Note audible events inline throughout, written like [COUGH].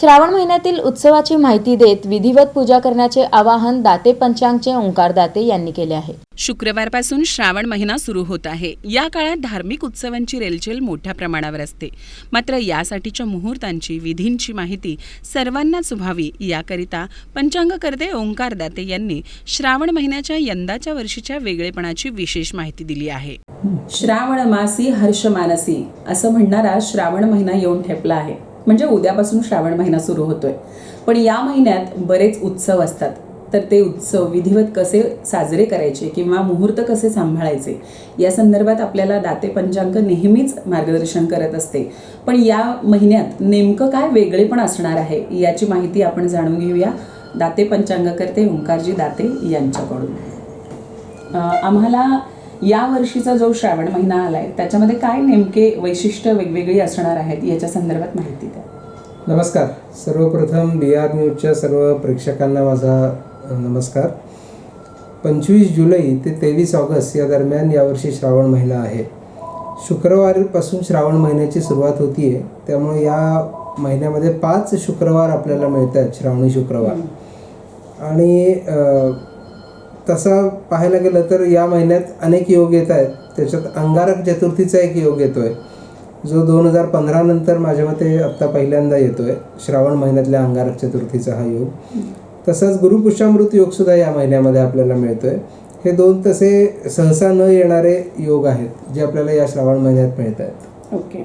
श्रावण महिन्यातील उत्सवाची माहिती देत विधिवत पूजा करण्याचे आवाहन दाते पंचांगचे ओंकार दाते यांनी केले आहे. शुक्रवारपासून श्रावण महिना सुरू होत आहे. या काळात धार्मिक उत्सवांची रेलचेल मोठ्या प्रमाणावर असते. मात्र यासाठीच्या मुहूर्तांची विधींची माहिती सर्वांनाच व्हावी याकरिता पंचांगकर्ते ओंकार दाते यांनी श्रावण महिन्याच्या यंदाच्या वर्षीच्या वेगळेपणाची विशेष माहिती दिली आहे. श्रावण मासी हर्ष मानसी असं म्हणणारा श्रावण महिना येऊन ठेपला आहे. म्हणजे उद्यापासून श्रावण महिना सुरू होतोय. पण या महिन्यात बरेच उत्सव असतात. तर ते उत्सव विधिवत कसे साजरे करायचे किंवा मुहूर्त कसे सांभाळायचे या संदर्भात आपल्याला दाते पंचांग नेहमीच मार्गदर्शन करत असते. पण या महिन्यात नेमकं काय वेगळेपण असणार आहे याची माहिती आपण जाणून घेऊया. दाते पंचांगकर्ते ओंकारजी दाते यांच्याकडून. आम्हाला या वर्षीचा जो श्रावण महिना आलाय त्याच्यामध्ये काय नेमके वैशिष्ट्य वेगवेगळी असणार आहेत याच्या संदर्भात माहिती द्या. नमस्कार. सर्वप्रथम बी आर न्यूजच्या सर्व प्रेक्षकांना माझा नमस्कार. पंचवीस जुलै ते तेवीस ऑगस्ट या दरम्यान यावर्षी श्रावण महिना आहे. शुक्रवारपासून श्रावण महिन्याची सुरुवात होती आहे त्यामुळे या महिन्यामध्ये पाच शुक्रवार आपल्याला मिळत आहेत श्रावणी शुक्रवार. आणि तसं पाहायला गेलं तर या महिन्यात अनेक योग येत आहेत. त्याच्यात अंगारक चतुर्थीचा एक योग येतो आहे जो दोन हजार पंधरा नंतर माझ्या मते आत्ता पहिल्यांदा येतो आहे श्रावण महिन्यातल्या अंगारक चतुर्थीचा हा योग. तसंच गुरुपुष्यामृत योगसुद्धा या महिन्यामध्ये आपल्याला मिळतो आहे हे दोन तसे सहसा न येणारे योग आहेत जे आपल्याला या श्रावण महिन्यात मिळत आहेत ओके.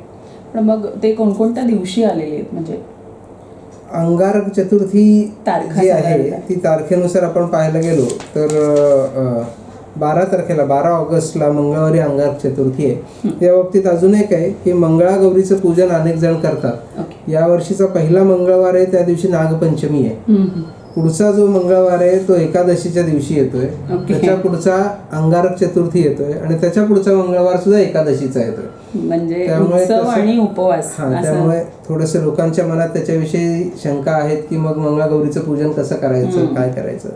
पण मग ते कोणकोणत्या दिवशी आलेले आहेत? म्हणजे अंगारक चतुर्थी तारखा जी आहे. ती तारखेनुसार आपण पाहायला गेलो तर बारा तारखेला बारा ऑगस्टला मंगळवारी अंगारक चतुर्थी आहे. त्या बाबतीत अजून एक आहे की मंगळागौरीचं पूजन अनेक जण करतात. या वर्षीचा पहिला मंगळवार आहे त्या दिवशी नागपंचमी आहे. पुढचा जो मंगळवार आहे तो एकादशीच्या दिवशी येतोय. त्याच्या पुढचा अंगारक चतुर्थी येतोय आणि त्याच्या पुढचा मंगळवार सुद्धा एकादशीचा येतोय. म्हणजे त्यामुळे उपवास हा त्यामुळे थोडेसे लोकांच्या मनात त्याच्याविषयी शंका आहेत की मग मंगळागौरीचं पूजन कसं करायचं काय करायचं?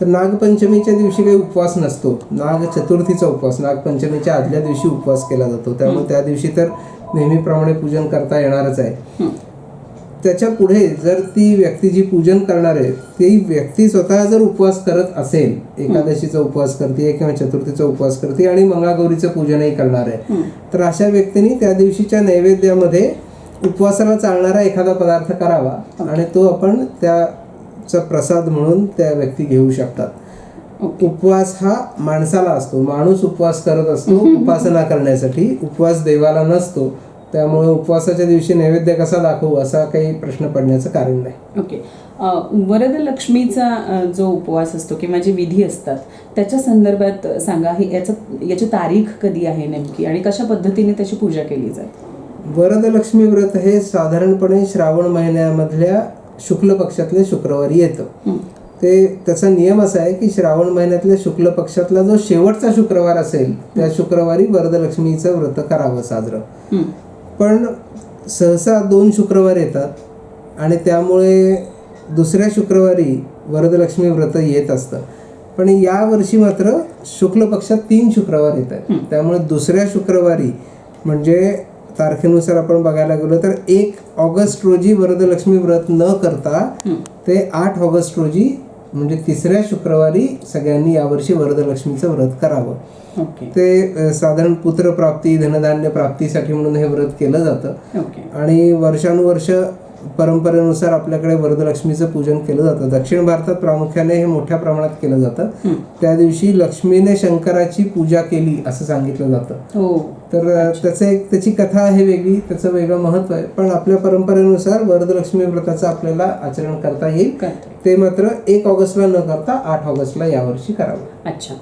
तर नागपंचमीच्या दिवशी काही उपवास नसतो. नाग चतुर्थीचा उपवास नागपंचमीच्या आदल्या दिवशी उपवास केला जातो. त्यामुळे त्या दिवशी तर नेहमीप्रमाणे पूजन करता येणारच आहे. त्याच्या पुढे जर ती व्यक्ती जी पूजन करणार आहे ती व्यक्ती स्वतः जर उपवास करत असेल एकादशीचा उपवास करते किंवा चतुर्थीचा उपवास करते आणि मंगळागौरीचं पूजनही करणार आहे तर अशा व्यक्तीने त्या दिवशीच्या नैवेद्यामध्ये उपवासाला चालणारा एखादा पदार्थ करावा आणि तो आपण त्याचा प्रसाद म्हणून त्या व्यक्ती घेऊ शकतात. उपवास हा माणसाला असतो माणूस उपवास करत असतो [LAUGHS] उपासना करण्यासाठी उपवास देवाला नसतो त्यामुळे उपवासाच्या दिवशी नैवेद्य कसा दाखवू असा काही प्रश्न पडण्याचं कारण नाही. ओके. वरदलक्ष्मीचा जो उपवास असतो किंवा जे विधी असतात त्याच्या संदर्भात सांगा हे याचं याची तारीख कधी आहे नेमकी आणि कशा पद्धतीने त्याची पूजा केली जाते? वरदलक्ष्मी व्रत हे साधारणपणे श्रावण महिन्यामधल्या शुक्ल पक्षातले शुक्रवारी येतं. ते त्याचा नियम असा आहे की श्रावण महिन्यातल्या शुक्ल पक्षातला जो शेवटचा शुक्रवार असेल त्या शुक्रवारी वरदलक्ष्मीचं व्रत करावं साजरं. पण सहसा दोन शुक्रवार येतात आणि त्यामुळे दुसऱ्या शुक्रवारी वरदलक्ष्मी व्रत येत असतं. पण या वर्षी मात्र शुक्ल पक्षात तीन शुक्रवार येत आहेत. त्यामुळे दुसऱ्या शुक्रवारी म्हणजे तारखेनुसार आपण बघायला गेलो तर एक ऑगस्ट रोजी वरदलक्ष्मी व्रत न करता ते आठ ऑगस्ट रोजी म्हणजे तिसऱ्या शुक्रवारी सगळ्यांनी यावर्षी वरदलक्ष्मीचं व्रत करावं. ओके. ते साधारण पुत्रप्राप्ती धनधान्य प्राप्तीसाठी म्हणून हे व्रत केलं जातं. ओके. आणि वर्षानुवर्ष परंपरेनुसार आपल्याकडे वरदलक्ष्मीचं पूजन केलं जातं. दक्षिण भारतात प्रामुख्याने हे मोठ्या प्रमाणात केलं जातं. त्या दिवशी लक्ष्मीने शंकराची पूजा केली असं सांगितलं जातं. हो. तर त्याचं एक त्याची कथा आहे वेगळी त्याचं वेगळं महत्त्व आहे. पण आपल्या परंपरेनुसार वरदलक्ष्मी व्रताचं आपल्याला आचरण करता येईल. ते मात्र एक ऑगस्टला न करता आठ ऑगस्टला यावर्षी करावं. अच्छा.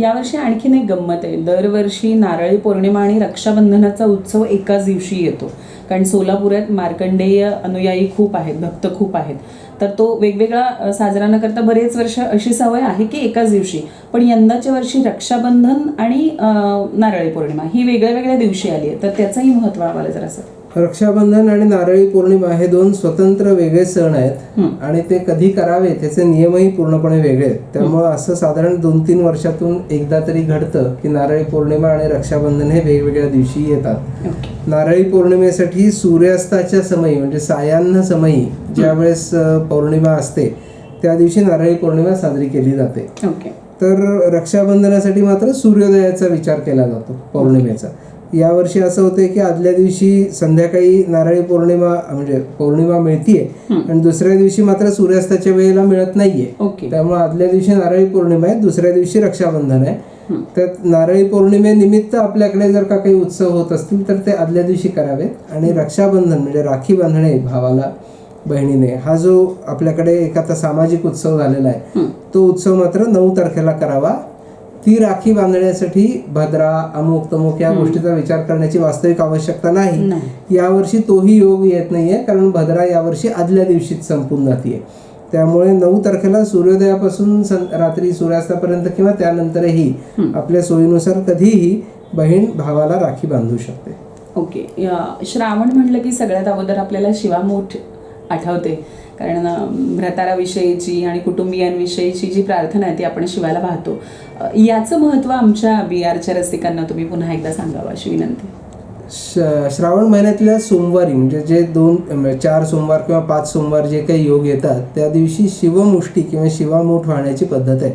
यावर्षी आणखीन एक गंमत आहे. दरवर्षी नारळी पौर्णिमा आणि रक्षाबंधनाचा उत्सव एकाच दिवशी येतो. कारण सोलापुरात मार्कंडेय अनुयायी खूप आहेत भक्त खूप आहेत. तर तो वेगवेगळा साजरा न करता बरेच वर्ष अशी सवय आहे की एकाच दिवशी. पण यंदाच्या वर्षी रक्षाबंधन आणि नारळी पौर्णिमा ही वेगळ्या वेगळ्या दिवशी आली आहे. तर त्याचंही महत्त्व आम्हाला जरा असं रक्षाबंधन आणि नारळी पौर्णिमा हे दोन स्वतंत्र वेगळे सण आहेत आणि ते कधी करावे त्याचे नियमही पूर्णपणे वेगळे आहेत. त्यामुळं असं साधारण दोन तीन वर्षातून एकदा तरी घडतं की नारळी पौर्णिमा आणि रक्षाबंधन हे वेगवेगळ्या दिवशी येतात. नारळी पौर्णिमेसाठी सूर्यास्ताच्या समयी म्हणजे सायान्न समयी ज्यावेळेस अ, पौर्णिमा असते त्या दिवशी नारळी पौर्णिमा साजरी केली जाते. तर रक्षाबंधनासाठी मात्र सूर्योदयाचा विचार केला जातो पौर्णिमेचा. यावर्षी असं होतंय की आदल्या दिवशी संध्याकाळी नारळी पौर्णिमा म्हणजे पौर्णिमा मिळतीये आणि दुसऱ्या दिवशी मात्र सूर्यास्ताच्या वेळेला मिळत नाहीये. त्यामुळे आदल्या दिवशी नारळी पौर्णिमा आहे दुसऱ्या दिवशी रक्षाबंधन आहे. त्यात नारळी पौर्णिमेनिमित्त आपल्याकडे जर का काही उत्सव होत असतील तर ते आदल्या दिवशी करावेत. आणि रक्षाबंधन म्हणजे राखी बांधणे भावाला बहिणीने हा जो आपल्याकडे एक आता सामाजिक उत्सव झालेला आहे तो उत्सव मात्र नऊ तारखेला करावा. ती राखी बांधण्यासाठी भद्रा अमुक तमुक या गोष्टीचा विचार करण्याची वास्तविक आवश्यकता नाही. यावर्षी तोही योग येत नाहीये कारण भद्रा यावर्षी आदल्या दिवशीच संपून जाते त्यामुळे नऊ तारखेला सूर्योदयापासून रात्री सूर्यास्तापर्यंत किंवा त्यानंतरही आपल्या सोयीनुसार कधीही बहीण भावाला राखी बांधू शकते. ओके. श्रावण म्हणलं की सगळ्यात अगोदर आपल्याला शिवामूठ आठवते कारण अं, भ्रताराविषयीची आणि कुटुंबियांविषयीची जी प्रार्थना आहे ती आपण शिवायला पाहतो याचं महत्त्व आमच्या बी आरच्या रसिकांना तुम्ही पुन्हा एकदा सांगावं अशी विनंती. श- श्रावण महिन्यातल्या सोमवारी म्हणजे जे दोन म्हणजे चार सोमवार किंवा पाच सोमवार जे काही योग येतात त्या दिवशी शिवमुष्टी किंवा शिवामूठ वाहण्याची पद्धत आहे.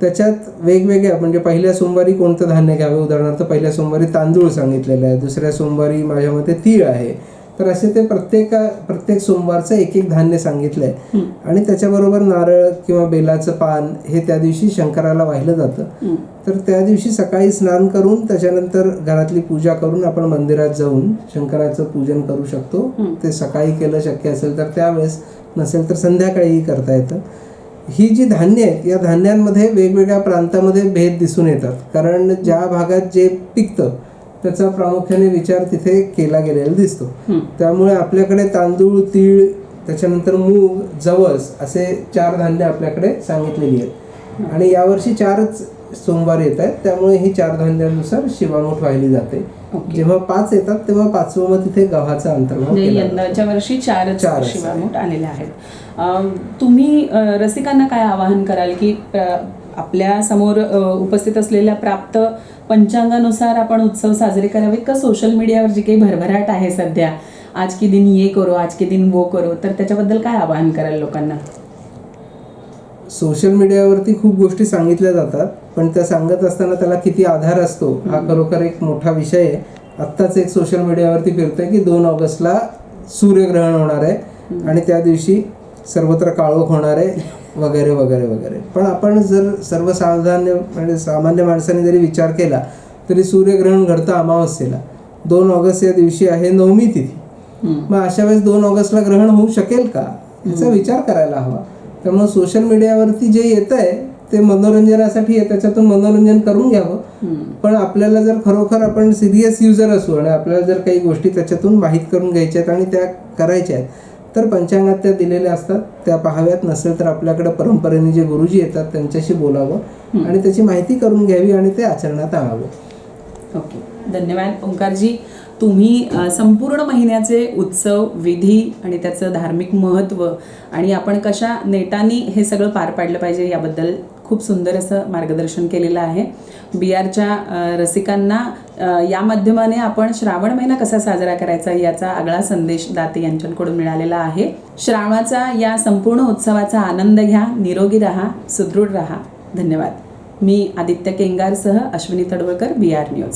त्याच्यात वेगवेगळ्या म्हणजे पहिल्या सोमवारी कोणतं धान्य घ्यावे? उदाहरणार्थ पहिल्या सोमवारी तांदूळ सांगितलेलं आहे. दुसऱ्या सोमवारी माझ्या मते तीळ आहे. तर असे ते प्रत्येक प्रत्येक सोमवारचं एक एक धान्य सांगितलं आहे आणि त्याच्याबरोबर नारळ किंवा बेलाचं पान हे त्या दिवशी शंकराला वाहिलं जातं. तर त्या दिवशी सकाळी स्नान करून त्याच्यानंतर घरातली पूजा करून आपण मंदिरात जाऊन शंकराचं पूजन करू शकतो. ते सकाळी केलं शक्य असेल तर त्यावेळेस नसेल तर संध्याकाळीही करता येतं. ही जी धान्य आहेत या धान्यांमध्ये वेगवेगळ्या प्रांतामध्ये भेद दिसून येतात. कारण ज्या भागात जे पिकतं त्याचा प्रामुख्याने विचार तिथे केला गेलेला दिसतो. त्यामुळे आपल्याकडे तांदूळ तीळ त्याच्यानंतर मूग जवस असे चार धान्य आपल्याकडे सांगितलेली आहेत. आणि यावर्षी चारच सोमवार येत आहेत. त्यामुळे ही चार धान्यानुसार शिवामूठ वाहिली जाते. जेव्हा पाच येतात तेव्हा पाचवं मग तिथे गव्हाचा अंतर्भाव. यंदाच्या वर्षी चारच चारच शिवामूठ आलेले आहेत. तुम्ही रसिकांना काय आवाहन कराल की प्र- आपल्यासमोर अं, उपस्थित असलेल्या प्राप्त पंचांगानुसार आपण उत्सव साजरे करावे का सोशल मीडियावर जी काही भरभराट आहे सध्या? आज की दिन ये करो आज की दिन वो करो तर त्याच्याबद्दल काय आवाहन कराल लोकांना? सोशल मीडियावरती खूप गोष्टी सांगितल्या जातात पण त्या सांगत असताना त्याला किती आधार असतो हा खरोखर एक मोठा विषय आहे. आत्ताच एक सोशल मीडियावरती फिरतोय की दोन ऑगस्टला सूर्यग्रहण होणार आहे. आणि त्या दिवशी सर्वत्र काळोख होणार आहे वगैरे वगैरे वगैरे. पण आपण जर सर्वसाधारण म्हणजे सामान्य माणसाने जरी विचार केला तरी सूर्यग्रहण घडतं अमावस्येला. दोन ऑगस्ट या दिवशी आहे नवमी तिथी. मग अशा वेळेस दोन ऑगस्टला ग्रहण होऊ शकेल का? याचा विचार करायला हवा. त्यामुळे सोशल मीडियावरती जे येत आहे ते मनोरंजनासाठी आहे त्याच्यातून मनोरंजन करून घ्यावं. पण आपल्याला जर खरोखर आपण सिरियस युजर असू आणि आपल्याला जर काही गोष्टी त्याच्यातून माहीत करून घ्यायच्या आहेत आणि त्या करायच्या आहेत तर पंचांगात त्या दिलेल्या असतात. त्या पाहाव्यात नसेल तर आपल्याकडे परंपरेने जे गुरुजी येतात त्यांच्याशी बोलावं आणि त्याची माहिती करून घ्यावी आणि ते आचरणात आणावं. ओके. धन्यवाद. ओंकारजी तुम्ही संपूर्ण महिन्याचे उत्सव विधी आणि त्याचं धार्मिक महत्त्व आणि आपण कशा नेटाने हे सगळं पार पाडलं पाहिजे याबद्दल खूप सुंदर असं मार्गदर्शन केलेलं आहे. बी आरच्या रसिकांना या माध्यमाने आपण श्रावण महिना कसा साजरा करायचा याचा आगळा संदेश दाते यांच्याकडून मिळालेला आहे. श्रावणाचा या संपूर्ण उत्सवाचा आनंद घ्या निरोगी राहा सुदृढ राहा. धन्यवाद. मी Aditya केंगारसह Ashwini Tadwalkar B R news.